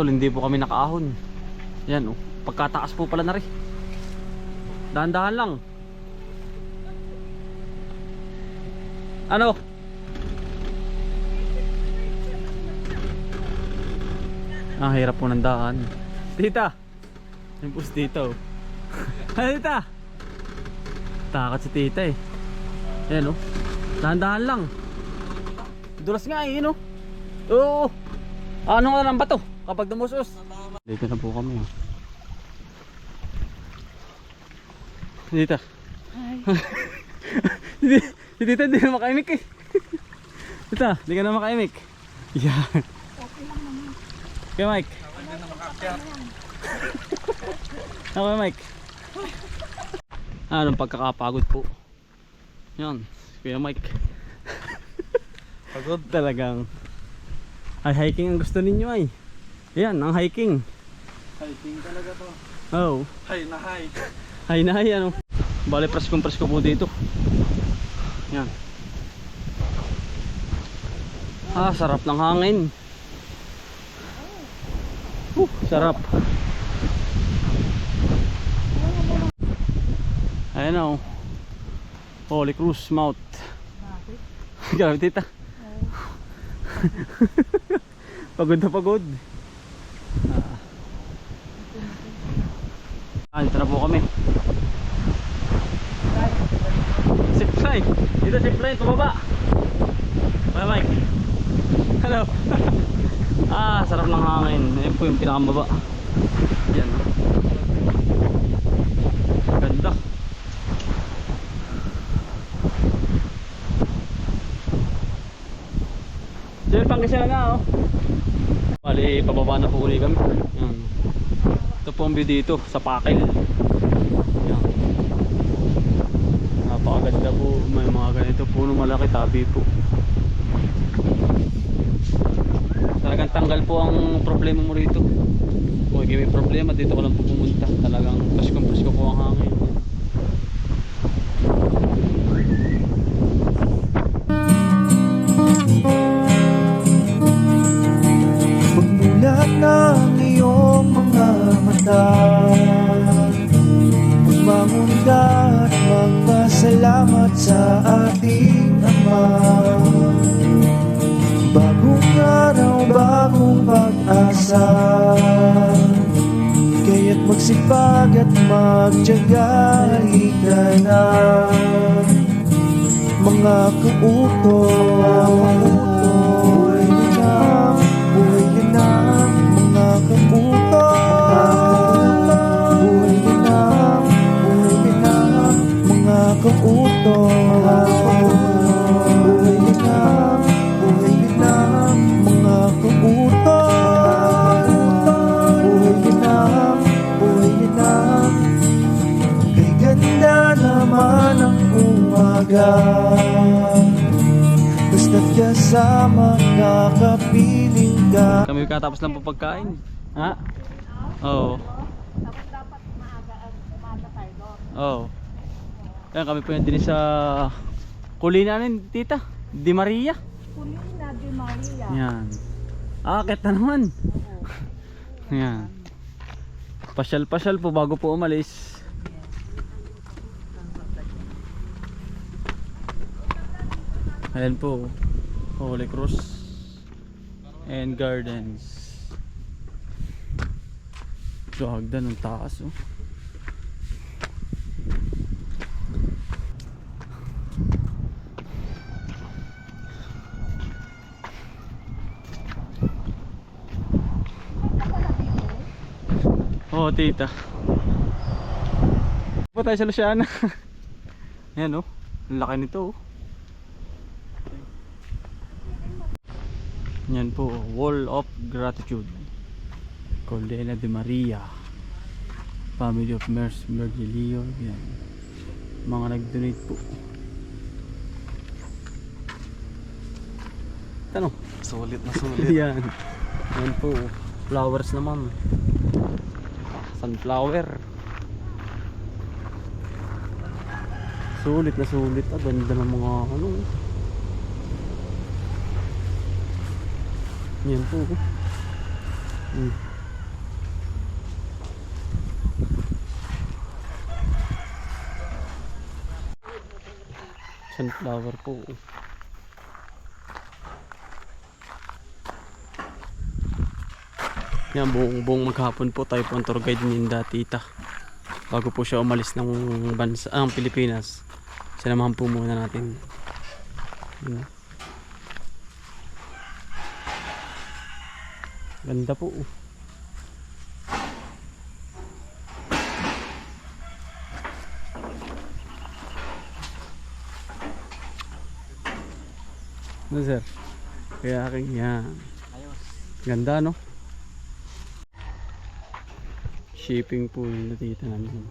utol, hindi po kami nakaahon. Yan oh, pagkataas po pala na rin. Dahan-dahan lang. Ano? Ah, hirap po ng daan. Tita! Yung pus dito. Ano tita? Takot si tita eh. Ayan oh. Dahan-dahan lang. Dulas nga eh, no? Oo. Ano nga lang ba to? Kapag dumusos. Dito na po kami. Dito. si, si Tita hindi na makaimik eh. Tita, hindi ka na makaimik. Yan. Okay, Mike. Okay, Mike. Anong pagkakapagod po? Yan. Kuya Mike. Pagod. Talagang ay hiking ang gusto ninyo ay. Yan, ang hiking. Hiking talaga to. Oh, Hay na hay. hay na hay ano. Bale presko presko po dito. Yan. Ah, sarap ng hangin. Uh, sarap. Ayan o. Holy Cruise Mount. Grabe tita. pagod na pagod. Ah, dito na po kami. Zipline. Dito zipline, pababa. Bye Mike. Hello. ah, sarap ng hangin. Ayan po yung pinakamaba. Yan. Ganda. Diyan pang kasi na oh. Bali, pababa na po uli kami. Yan. Ito po ang view dito sa Pakil. Yan. Napakaganda po. May mga ganito puno malaki tabi po. Talagang tanggal po ang problema mo rito. Kung may problema dito ka lang po pumunta. Talagang paskong pasko po ang hangin. Ng iyong mga mata. Magmamunda at magpasalamat sa ating Ama. Bagong araw, bagong pag-asa. Kaya't magsipag at magtyaga Halika na. Mga kautos kasama kakapiling ka Kami katapos lang po pagkain. Ha? Oo. Tapos dapat maaga, umaga tayo doon. Oo. Yan kami po yung din sa kulina ni tita. Di Maria. Kulina di Maria. Yan. Akit na naman. Yan. Pasyal-pasyal po bago po umalis. Ayan po. Holy Cross and Gardens. So hagdan ng taas oh. Oh, tita. Po tayo sa Luciana. Ayan oh. Ang laki nito oh. Yan po, Wall of Gratitude. Colena de Maria. Family of Mers Mergilio. Yan. Mga nag-donate po. Ano? Sulit na sulit. Yan. Yan po. Flowers naman. Sunflower. Sulit na sulit. Ah, ganda ng mga ano. Yan po. Mm. Sunflower po. Yan, buong, buong maghapon po tayo po ang tour guide ni Tita. Bago po siya umalis ng bansa, ang Pilipinas. Sinamahan po muna natin. Yun. Ganda po. oh. Ano sir? Kaya aking yan. Ganda no? Shipping po yung natita namin.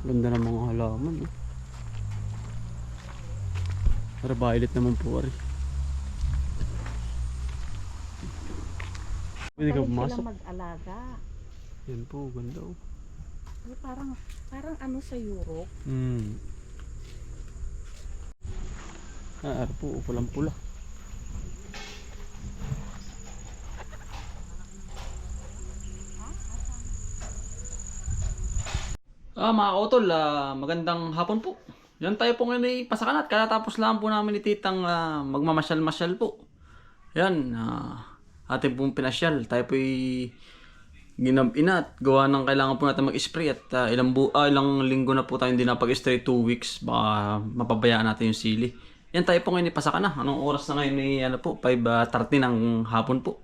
Ganda ng mga halaman. No? Para violet naman po rin. Pwede ka pumasok. mag-alaga. Yan po, ganda oh. Ay, parang, parang ano sa Europe. Hmm. Ah, ano po, pulang pula. Ah, mga kautol, ah, magandang hapon po. Yan tayo po ngayon ay pasakanat. Katatapos lang po namin ni Titang ah, magmamasyal-masyal po. Yan, ah, ating pong pinasyal. Tayo po ay ginabina at gawa ng kailangan po natin mag-spray at ah, ilang, bu- ah, ilang linggo na po tayo hindi napag-spray 2 weeks baka mapabayaan natin yung sili. Yan tayo po ngayon ipasaka na. Anong oras na ngayon? Ni ano po 5.30 ng hapon po.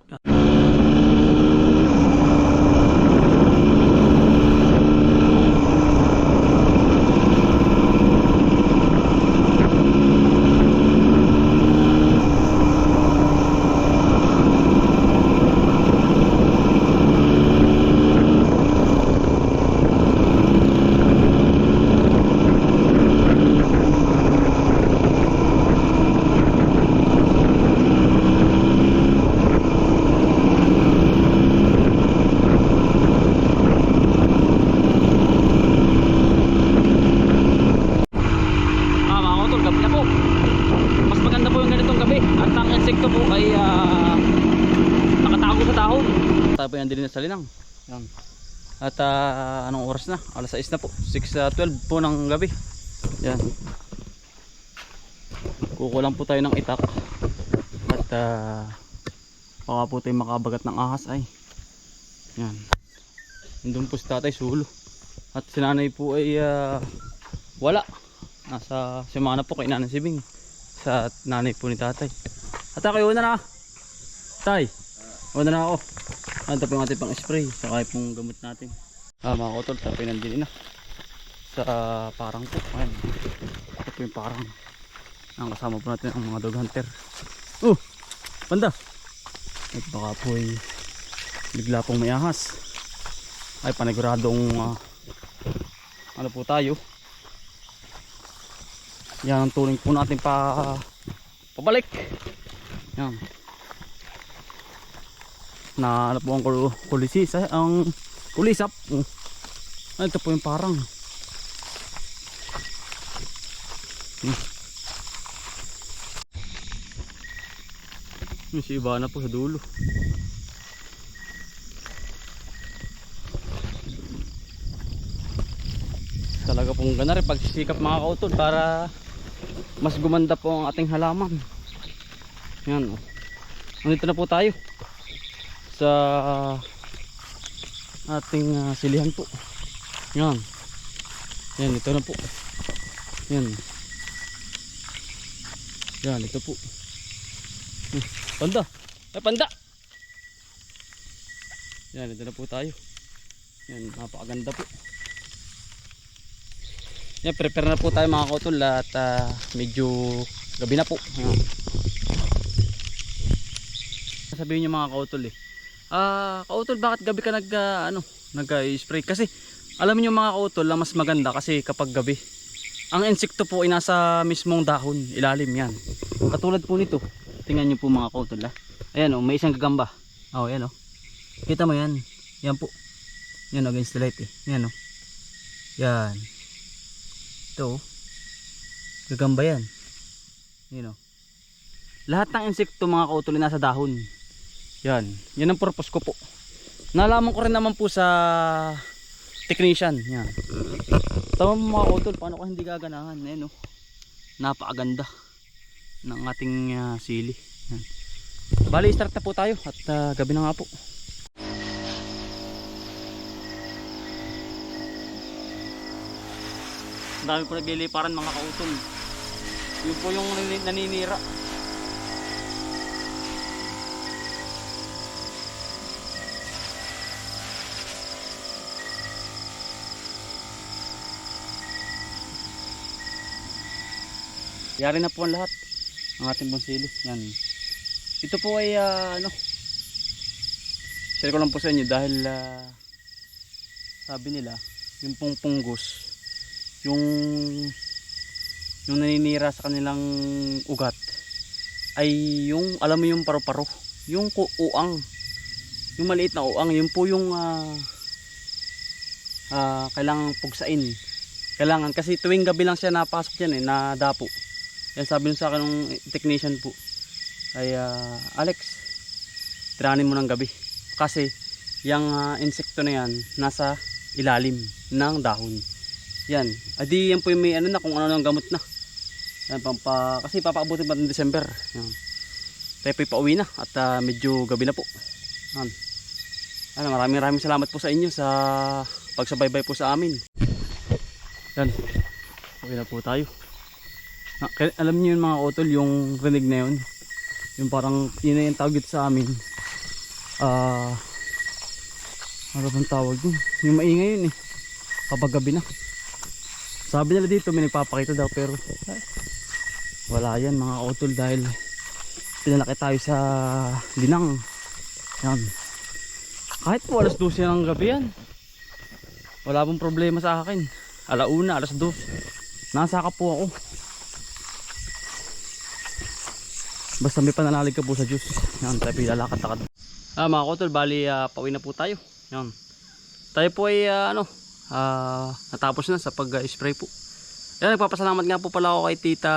Ah, mga kautol, gabi na po. Mas maganda po yung ganitong gabi. At ang insekto po ay ah, nakatago sa dahon. Tayo po yan din sa linang. Yan. At ah, anong oras na? Alas 6 na po. 6.12 po ng gabi. Yan. Kukulang po tayo ng itak. At ah, baka po tayo makabagat ng ahas ay. Yan. Nandun po si tatay sulo. At si nanay po ay ah, wala nasa semana po kay Nanay Sibing sa nanay po ni tatay at ako una na tay una na ako ito po yung pang spray saka yung gamot natin. Ah mga kotol tapos nandin na. Sa parang po ayan. Ito po yung parang ang kasama po natin ang mga dog hunter. Oh banda at baka po ay bigla pong may ahas. Ay paniguradong ah, ano po tayo? Yan ang turing po natin pa pabalik. Yan. Na ano po ang kul- kulisis eh, ang kulisap. Oh. Ah, ito po yung parang. Hmm. Yung si Ivana po sa dulo. Talaga pong gana rin pagsisikap mga kautol para mas gumanda po ang ating halaman. Yan. oh. Nandito na po tayo sa ating ah, silihan po. Yan. Yan, ito na po. Yan. Yan, ito po. Hmm, Panda. Ay, panda. Yan, ito na po tayo. Yan, napakaganda po. Yan, prepare na po tayo mga kautol at ah, medyo gabi na po. Ayan. Sabihin niyo mga kautol eh. Ah, kautol bakit gabi ka nag ah, ano, nag-spray kasi alam niyo mga kautol mas maganda kasi kapag gabi ang insekto po ay nasa mismong dahon, ilalim yan. Katulad po nito. Tingnan niyo po mga kautol ah. Ayan oh, may isang gagamba. Oh, ayan oh. Kita mo yan. Yan po. Yan against the light eh. Yan oh. Yan. Ito, oh. gagamba yan. Yun o. Lahat ng insekto mga kautol ay nasa dahon. Yan. Yan ang purpose ko po. Nalaman ko rin naman po sa technician. Yan. Tama mo mga utol, paano ko hindi gaganahan? Ayan oh. Napakaganda ng ating ah, sili. Yan. Bali, start na po tayo at ah, gabi na nga po. Ang dami po nagliliparan mga kautol. Yun po yung nani- naninira. Yari na po ang lahat. Ang ating bonsili. Yan. Ito po ay ah, ano? Share ko lang po sa inyo dahil ah, sabi nila yung pong punggos yung yung naninira sa kanilang ugat ay yung alam mo yung paru-paro yung uang. Yung maliit na uang yun po yung ah, ah, kailangang pugsain. Kailangan kasi tuwing gabi lang siya napasok yan eh na dapo yan sabi sa akin ng technician po ay ah, Alex tiranin mo ng gabi. Kasi yung ah, insekto na yan nasa ilalim ng dahon. Yan adi yan po yung may ano na kung ano ng gamot na. Yan, pampa, kasi papaabutin pa ng December. Yan. tayo po'y pauwi na at ah, medyo gabi na po. Yan. Yan, maraming maraming salamat po sa inyo sa pagsabaybay po sa amin. Yan. Uwi na po tayo alam niyo yun mga utol yung rinig na yun yung parang yun na yung tawag sa amin. Ah ano bang tawag yun yung maingay yun eh. Kapag gabi na. Sabi nila dito may nagpapakita daw pero ah, wala yan mga utol dahil pinalaki tayo sa linang yan. Kahit po alas 12 ng gabi yan. Wala pong problema sa akin? Alauna alas 2 nasa ka po ako Basta may pananalig ka po sa Diyos. Yan, tayo pilalakad-lakad. Ah, mga kotol, bali ah, pauwi na po tayo. Yan. Tayo po ay ah, ano, ah, natapos na sa pag-spray po. Yan, nagpapasalamat nga po pala ako kay Tita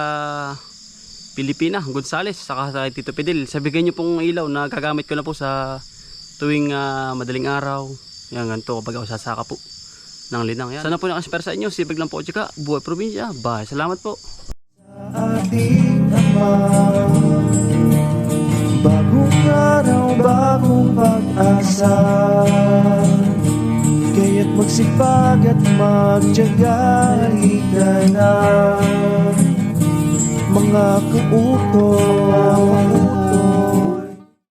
Pilipina Gonzales saka sa Tito Pedil. Sabihin niyo pong ilaw na gagamit ko na po sa tuwing ah, madaling araw. Yan, ganito kapag ako sasaka po ng linang. Yan. Sana po nakaspare sa inyo. Sibig lang po, tsaka buhay probinsya. Bye. Salamat po. ating Ama Bagong araw, bagong pag-asa. Magsipag at magtyaga Halika na. Mga kauto